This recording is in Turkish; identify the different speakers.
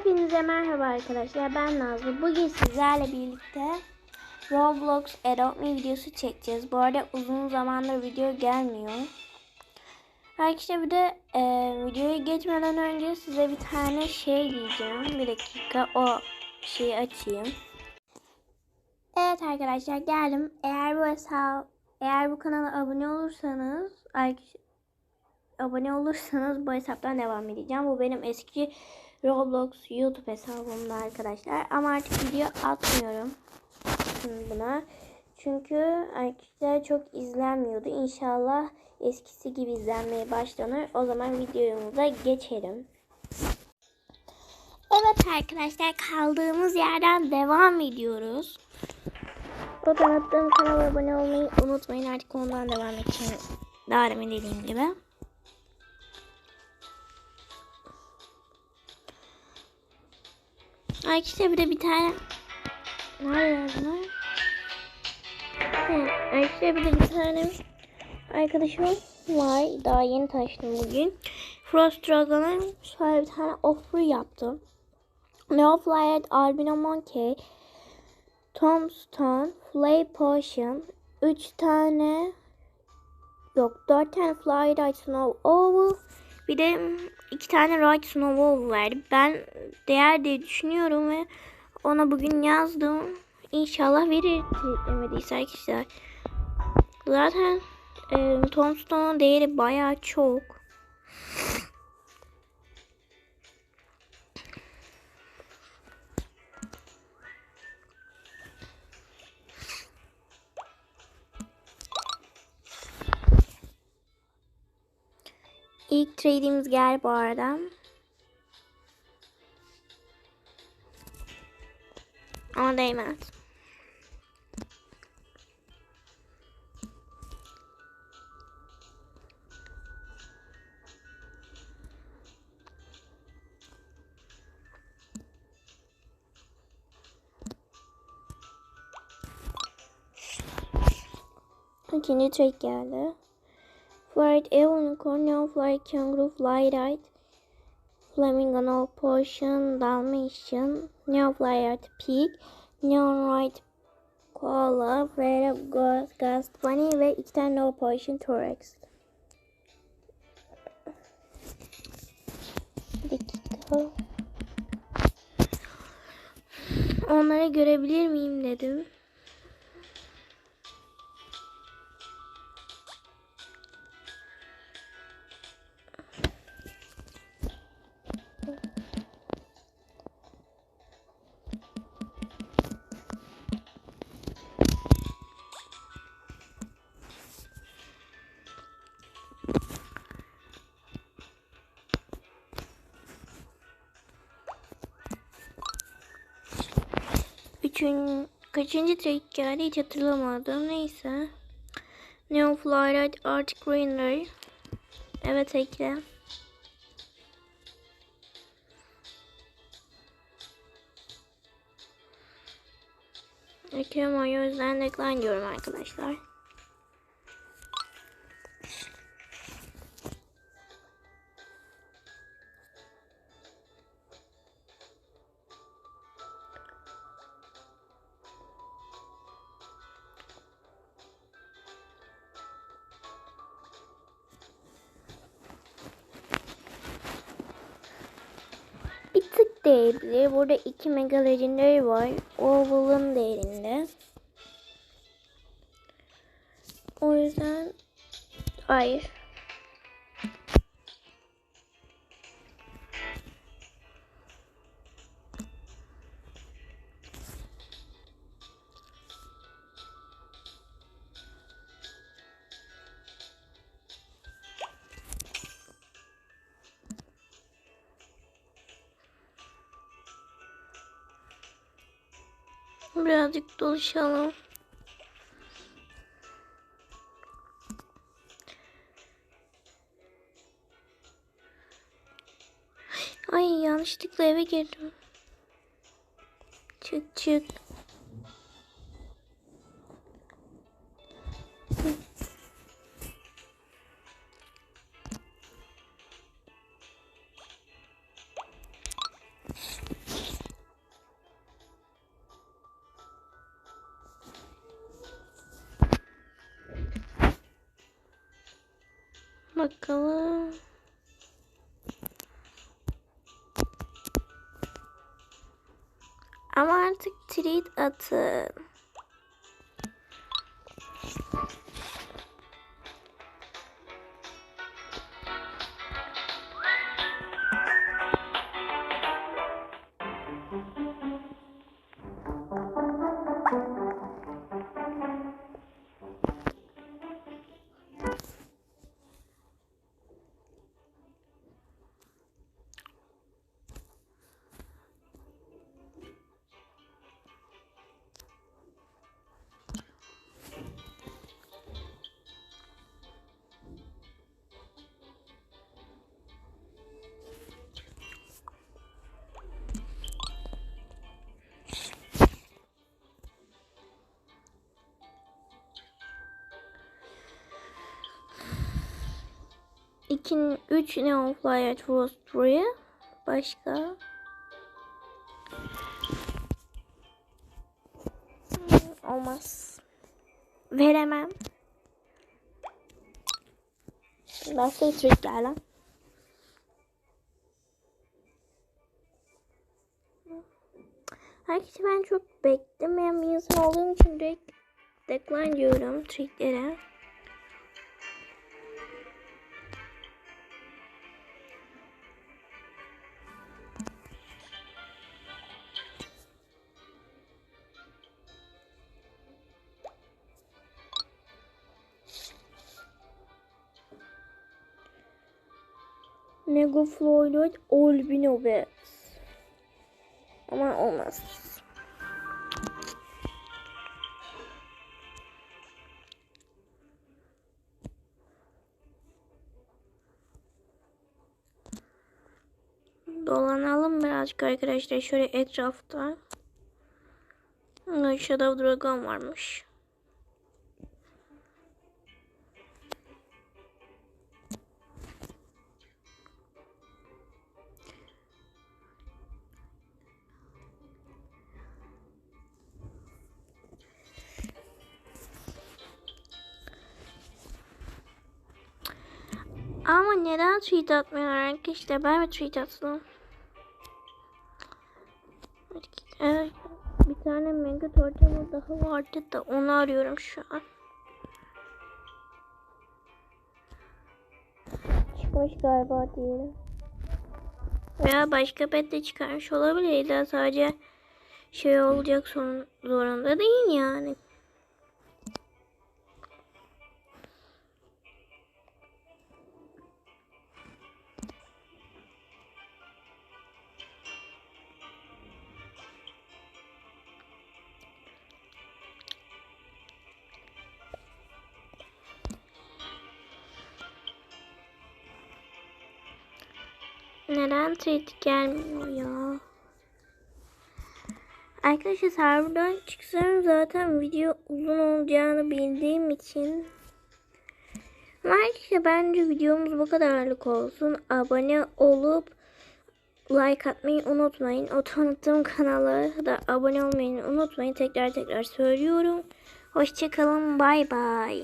Speaker 1: Hepinize merhaba arkadaşlar. Ben Nazlı. Bugün sizlerle birlikte Roblox Adopt Me videosu çekeceğiz. Bu arada uzun zamandır video gelmiyor. Arkadaşlar bir de e, videoya geçmeden önce size bir tane şey diyeceğim. Bir dakika o şeyi açayım. Evet arkadaşlar geldim. Eğer bu hesap eğer bu kanala abone olursanız arkadaşlar abone olursanız bu hesaptan devam edeceğim. Bu benim eski Roblox YouTube hesabımda arkadaşlar. Ama artık video atmıyorum buna. Çünkü arkadaşlar çok izlenmiyordu. İnşallah eskisi gibi izlenmeye başlanır. O zaman videomuza geçelim. Evet arkadaşlar kaldığımız yerden devam ediyoruz. O tanıttığım kanala abone olmayı unutmayın. Artık ondan devam edeceğim. Daha demin dediğim gibi. Arkadaşlar bir de bir tane Nerede yazdılar? Arkadaşlar bir de bir tane arkadaşım var. Daha yeni tanıştım bugün. Frost Dragon'ın şöyle bir tane offer yaptım. Flyer Albino Monkey Tombstone Flay Potion 3 tane yok 4 tane Fly Ride Snow Oval bir de iki tane Ride Snow Oval verdi. Ben değer diye düşünüyorum ve ona bugün yazdım. İnşallah verir demediyse arkadaşlar. Zaten e, Tombstone'un değeri bayağı çok. İlk trade'imiz geldi bu arada. Ama değmez. İkinci trade geldi. Flight A Unicorn, Neo Flight Kangaroo, Fly Ride, Flamingo No Potion, Dalmatian, Neo Flight Pig, Neon Ride Koala, Vera Ghost, Ghost Bunny ve iki tane No Potion Thorax. Bir. Onları görebilir miyim dedim. Üçün, kaçıncı tek geldi hiç hatırlamadım. Neyse. Neon Flylight Arctic Rainer. Evet ekle. Ekliyorum o yüzden decline diyorum arkadaşlar. Değerli. Burada iki mega legendary var. Oval'ın değerinde. O yüzden hayır. Birazcık dolaşalım. Ay yanlışlıkla eve girdim. Çık çık. Bakalım. Ama artık tweet atın. İki, üç Neon Flyer Roastery. Başka? Hmm, Olmaz. Veremem. Başka trikler lan. Herkese ben çok beklemeyen bir insan olduğum için direkt decline diyorum triklere. Mega Floyd Albino Bets. Ama olmaz. Dolanalım birazcık arkadaşlar şöyle etrafta. Shadow Dragon varmış. Ama neden tweet atmıyorlar arkadaşlar? Ben mi tweet atsam? Evet, bir tane mega tortama daha vardı da onu arıyorum şu an. Çıkmış galiba diyelim. Veya başka pet de çıkarmış olabilir. İlla sadece şey olacak zorunda değil yani. Neden tweet gelmiyor ya? Arkadaşlar serverdan çıksam zaten video uzun olacağını bildiğim için Arkadaşlar bence videomuz bu kadarlık olsun. Abone olup like atmayı unutmayın. O tanıttığım kanala da abone olmayı unutmayın. Tekrar tekrar söylüyorum. Hoşçakalın. Bay bay.